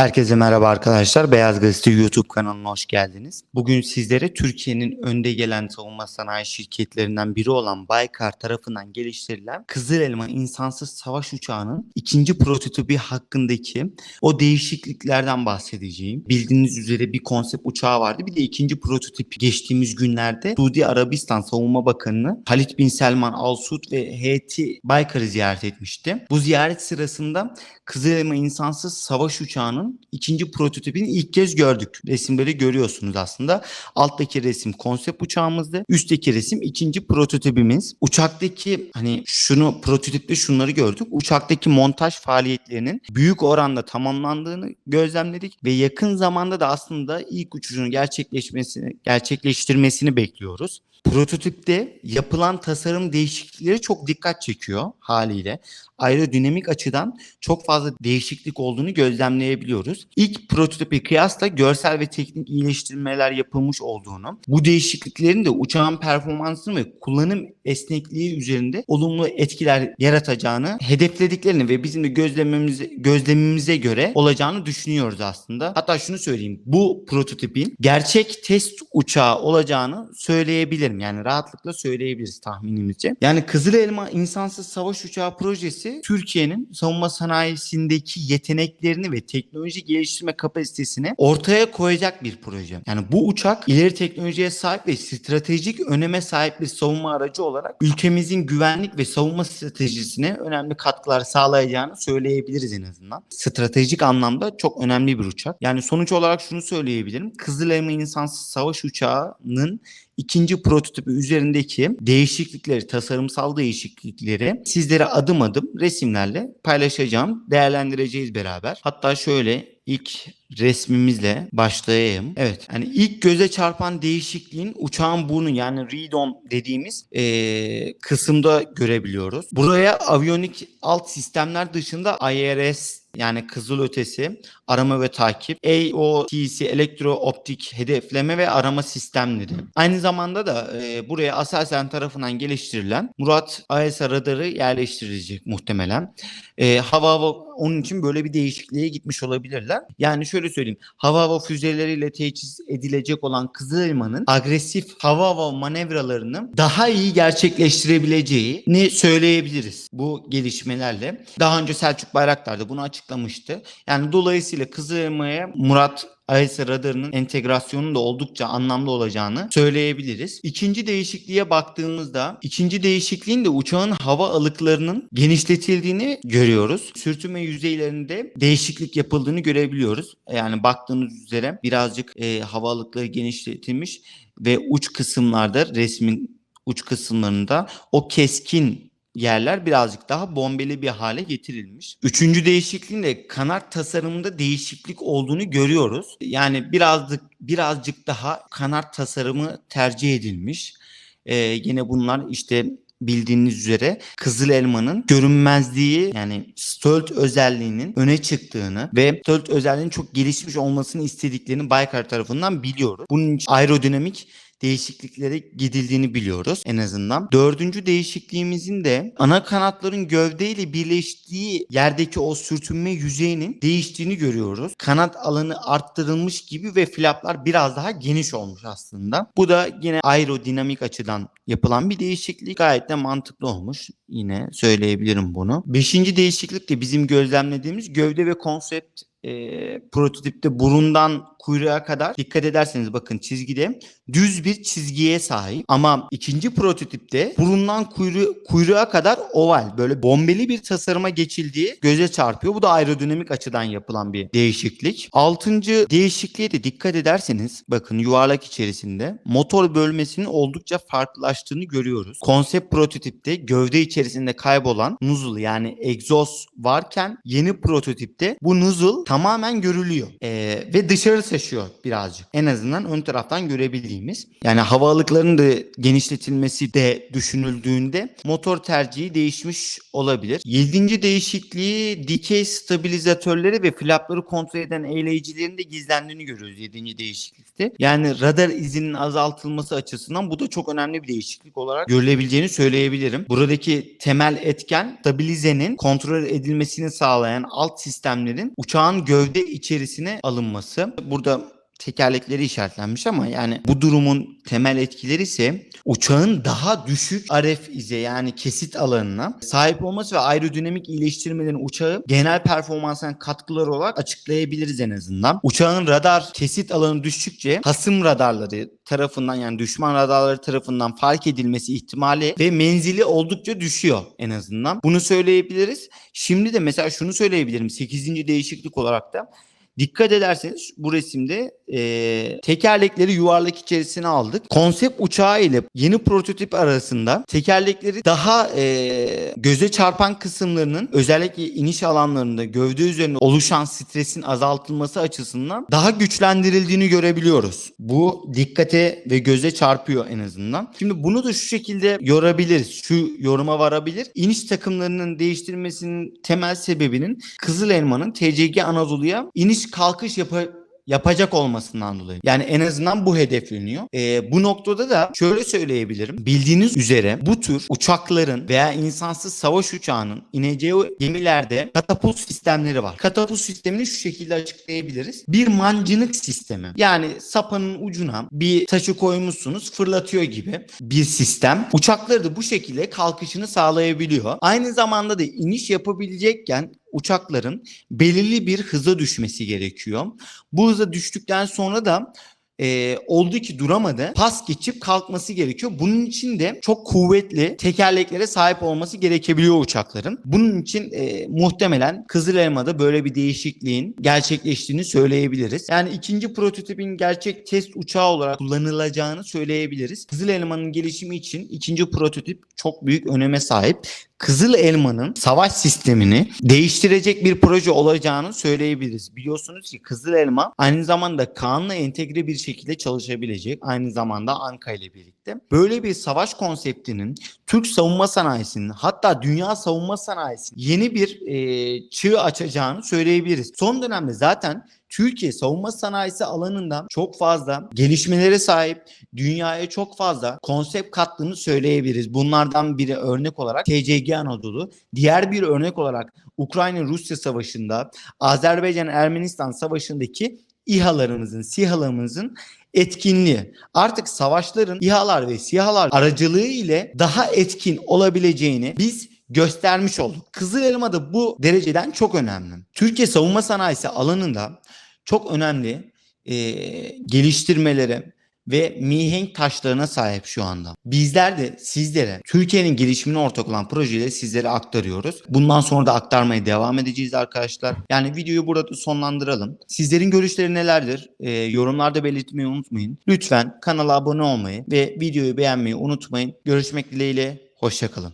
Herkese merhaba arkadaşlar. Beyaz Gazete YouTube kanalına hoş geldiniz. Bugün sizlere Türkiye'nin önde gelen savunma sanayi şirketlerinden biri olan Baykar tarafından geliştirilen Kızıl Elma insansız savaş uçağının ikinci prototipi hakkındaki o değişikliklerden bahsedeceğim. Bildiğiniz üzere bir konsept uçağı vardı. Bir de ikinci prototip geçtiğimiz günlerde Suudi Arabistan Savunma Bakanı Halit Bin Selman Al Suud ve heyeti Baykar'ı ziyaret etmişti. Bu ziyaret sırasında Kızıl Elma insansız savaş uçağının ikinci prototipini ilk kez gördük. Resimleri görüyorsunuz aslında. Alttaki resim konsept uçağımızdı. Üstteki resim ikinci prototipimiz. Uçaktaki hani şunu prototipte şunları gördük. Uçaktaki montaj faaliyetlerinin büyük oranda tamamlandığını gözlemledik ve yakın zamanda da aslında ilk uçuşun gerçekleşmesini gerçekleştirmesini bekliyoruz. Prototipte yapılan tasarım değişiklikleri çok dikkat çekiyor haliyle. Aerodinamik açıdan çok fazla değişiklik olduğunu gözlemleyebiliyoruz. İlk prototipe kıyasla görsel ve teknik iyileştirmeler yapılmış olduğunu, bu değişikliklerin de uçağın performansını ve kullanım esnekliği üzerinde olumlu etkiler yaratacağını hedeflediklerini ve bizim de gözlemimize, gözlemimize göre olacağını düşünüyoruz aslında. Hatta şunu söyleyeyim. Bu prototipin gerçek test uçağı olacağını söyleyebilirim. Yani rahatlıkla söyleyebiliriz tahminimizce. Yani Kızıl Elma insansız savaş uçağı projesi Türkiye'nin savunma sanayisindeki yeteneklerini ve teknoloji geliştirme kapasitesini ortaya koyacak bir proje. Yani bu uçak ileri teknolojiye sahip ve stratejik öneme sahip bir savunma aracı olarak ülkemizin güvenlik ve savunma stratejisine önemli katkılar sağlayacağını söyleyebiliriz en azından. Stratejik anlamda çok önemli bir uçak. Yani sonuç olarak şunu söyleyebilirim. Kızıl Elma insansız savaş uçağının ikinci prototipi üzerindeki değişiklikleri, tasarımsal değişiklikleri sizlere adım adım resimlerle paylaşacağım, değerlendireceğiz beraber. Hatta şöyle ilk resmimizle başlayayım. Evet hani ilk göze çarpan değişikliğin uçağın burnu yani radon dediğimiz eee, kısımda görebiliyoruz. Buraya aviyonik alt sistemler dışında IRS yani kızılötesi, arama ve takip, AOTC elektro optik hedefleme ve arama sistemleri. Aynı zamanda da e, buraya Aselsan tarafından geliştirilen Murat AESA radarı yerleştirilecek muhtemelen. E, hava hava onun için böyle bir değişikliğe gitmiş olabilirler. Yani şöyle söyleyeyim. Hava hava füzeleriyle teçhiz edilecek olan Kızıl Elma'nın agresif hava hava manevralarını daha iyi gerçekleştirebileceğini söyleyebiliriz bu gelişmelerle. Daha önce Selçuk Bayraktar da bunu açıklamıştı. Yani dolayısıyla Kızıl Elma'ya Murat AESA radarının entegrasyonunun da oldukça anlamlı olacağını söyleyebiliriz. İkinci değişikliğe baktığımızda ikinci değişikliğin de uçağın hava alıklarının genişletildiğini görüyoruz. Sürtünme yüzeylerinde değişiklik yapıldığını görebiliyoruz. Yani baktığınız üzere birazcık e, hava alıkları genişletilmiş ve uç kısımlarda resmin uç kısımlarında o keskin yerler birazcık daha bombeli bir hale getirilmiş. Üçüncü değişikliğin de kanat tasarımında değişiklik olduğunu görüyoruz. Yani birazcık birazcık daha kanat tasarımı tercih edilmiş. Ee, yine bunlar işte bildiğiniz üzere Kızıl Elma'nın görünmezliği yani stealth özelliğinin öne çıktığını ve stealth özelliğinin çok gelişmiş olmasını istediklerini Baykar tarafından biliyoruz. Bunun için aerodinamik değişikliklere gidildiğini biliyoruz en azından. Dördüncü değişikliğimizin de ana kanatların gövdeyle birleştiği yerdeki o sürtünme yüzeyinin değiştiğini görüyoruz. Kanat alanı arttırılmış gibi ve flaplar biraz daha geniş olmuş aslında. Bu da yine aerodinamik açıdan yapılan bir değişiklik. Gayet de mantıklı olmuş. Yine söyleyebilirim bunu. Beşinci değişiklik de bizim gözlemlediğimiz gövde ve konsept e, prototipte burundan kuyruğa kadar dikkat ederseniz bakın çizgide düz bir çizgiye sahip ama ikinci prototipte burundan kuyruğu, kuyruğa kadar oval böyle bombeli bir tasarıma geçildiği göze çarpıyor. Bu da aerodinamik açıdan yapılan bir değişiklik. Altıncı değişikliğe de dikkat ederseniz bakın yuvarlak içerisinde motor bölmesinin oldukça farklılaştığını görüyoruz. Konsept prototipte gövde içerisinde kaybolan nozzle yani egzoz varken yeni prototipte bu nozzle tamamen görülüyor. Ee, ve dışarı taşıyor birazcık. En azından ön taraftan görebildiğimiz. Yani havalıkların da genişletilmesi de düşünüldüğünde motor tercihi değişmiş olabilir. Yedinci değişikliği dikey stabilizatörleri ve flapları kontrol eden eğleyicilerin de gizlendiğini görüyoruz. Yedinci değişiklik konsepti. Yani radar izinin azaltılması açısından bu da çok önemli bir değişiklik olarak görülebileceğini söyleyebilirim. Buradaki temel etken stabilizenin kontrol edilmesini sağlayan alt sistemlerin uçağın gövde içerisine alınması. Burada tekerlekleri işaretlenmiş ama yani bu durumun temel etkileri ise uçağın daha düşük RF ize yani kesit alanına sahip olması ve aerodinamik iyileştirmelerin uçağı genel performansına katkılar olarak açıklayabiliriz en azından. Uçağın radar kesit alanı düştükçe hasım radarları tarafından yani düşman radarları tarafından fark edilmesi ihtimali ve menzili oldukça düşüyor en azından. Bunu söyleyebiliriz. Şimdi de mesela şunu söyleyebilirim 8. değişiklik olarak da Dikkat ederseniz bu resimde e, tekerlekleri yuvarlak içerisine aldık. Konsept uçağı ile yeni prototip arasında tekerlekleri daha e, göze çarpan kısımlarının özellikle iniş alanlarında gövde üzerinde oluşan stresin azaltılması açısından daha güçlendirildiğini görebiliyoruz. Bu dikkate ve göze çarpıyor en azından. Şimdi bunu da şu şekilde yorabiliriz. Şu yoruma varabilir. İniş takımlarının değiştirilmesinin temel sebebinin Kızıl Elma'nın TCG Anadolu'ya iniş kalkış yapı yapacak olmasından dolayı. Yani en azından bu hedefleniyor. Ee, bu noktada da şöyle söyleyebilirim. Bildiğiniz üzere bu tür uçakların veya insansız savaş uçağının ineceği gemilerde katapult sistemleri var. Katapult sistemini şu şekilde açıklayabiliriz. Bir mancınık sistemi. Yani sapanın ucuna bir taşı koymuşsunuz fırlatıyor gibi bir sistem. Uçakları da bu şekilde kalkışını sağlayabiliyor. Aynı zamanda da iniş yapabilecekken uçakların belirli bir hıza düşmesi gerekiyor. Bu hıza düştükten sonra da e, oldu ki duramadı. Pas geçip kalkması gerekiyor. Bunun için de çok kuvvetli tekerleklere sahip olması gerekebiliyor uçakların. Bunun için e, muhtemelen Kızıl Elma'da böyle bir değişikliğin gerçekleştiğini söyleyebiliriz. Yani ikinci prototipin gerçek test uçağı olarak kullanılacağını söyleyebiliriz. Kızıl Elma'nın gelişimi için ikinci prototip çok büyük öneme sahip. Kızıl Elma'nın savaş sistemini değiştirecek bir proje olacağını söyleyebiliriz. Biliyorsunuz ki Kızıl Elma aynı zamanda Kaan'la entegre bir şekilde çalışabilecek. Aynı zamanda Anka ile birlikte. Böyle bir savaş konseptinin Türk savunma sanayisinin hatta dünya savunma sanayisinin yeni bir e, çığ açacağını söyleyebiliriz. Son dönemde zaten Türkiye savunma sanayisi alanında çok fazla gelişmelere sahip, dünyaya çok fazla konsept kattığını söyleyebiliriz. Bunlardan biri örnek olarak TCG Anadolu, diğer bir örnek olarak Ukrayna-Rusya savaşında, Azerbaycan-Ermenistan savaşındaki İHA'larımızın, SİHA'larımızın etkinliği. Artık savaşların İHA'lar ve SİHA'lar aracılığı ile daha etkin olabileceğini biz göstermiş olduk. Kızıl Elma da bu dereceden çok önemli. Türkiye savunma sanayisi alanında çok önemli e, geliştirmelere ve mihenk taşlarına sahip şu anda. Bizler de sizlere Türkiye'nin gelişimine ortak olan projeleri sizlere aktarıyoruz. Bundan sonra da aktarmaya devam edeceğiz arkadaşlar. Yani videoyu burada sonlandıralım. Sizlerin görüşleri nelerdir? E, yorumlarda belirtmeyi unutmayın. Lütfen kanala abone olmayı ve videoyu beğenmeyi unutmayın. Görüşmek dileğiyle. Hoşçakalın.